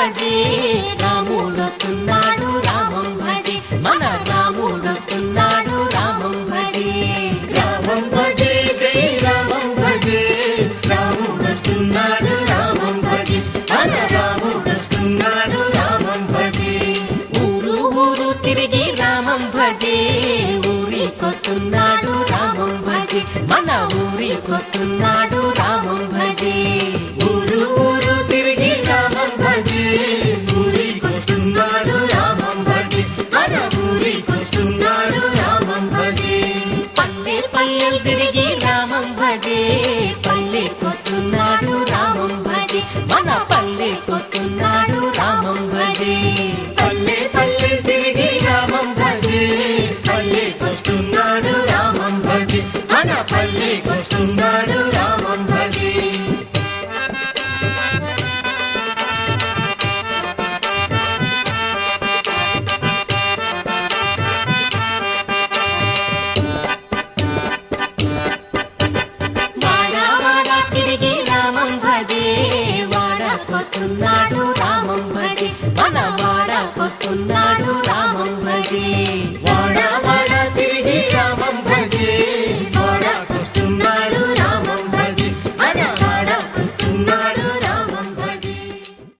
భజే. రాముడొస్తున్నాడు రామం భజే. మన రాముడొస్తున్నాడు రామం భజే. రామం భజే జై రామం భజే. రాముడొస్తున్నాడు రామం భజే. మన రాముడొస్తున్నాడు రామం భజే. ఊరు ఊరు తిరిగి రామం భజే. ఊరికొస్తున్నాడు రామం భజే. మన ఊరికొస్తున్నాడు పల్లెలు తిరిగి రామం భజే. పల్లెకొస్తున్నాడు రామం భజే. మన పల్లెకొస్తున్నాడు రామం భజే. పల్లె పల్లె తిరిగి రామం భజే. పల్లెకొస్తున్నాడు రామం భజే. మన పల్లె వస్తున్నాడు రామం భజే మన వాడకొస్తున్నాడు రామం భజే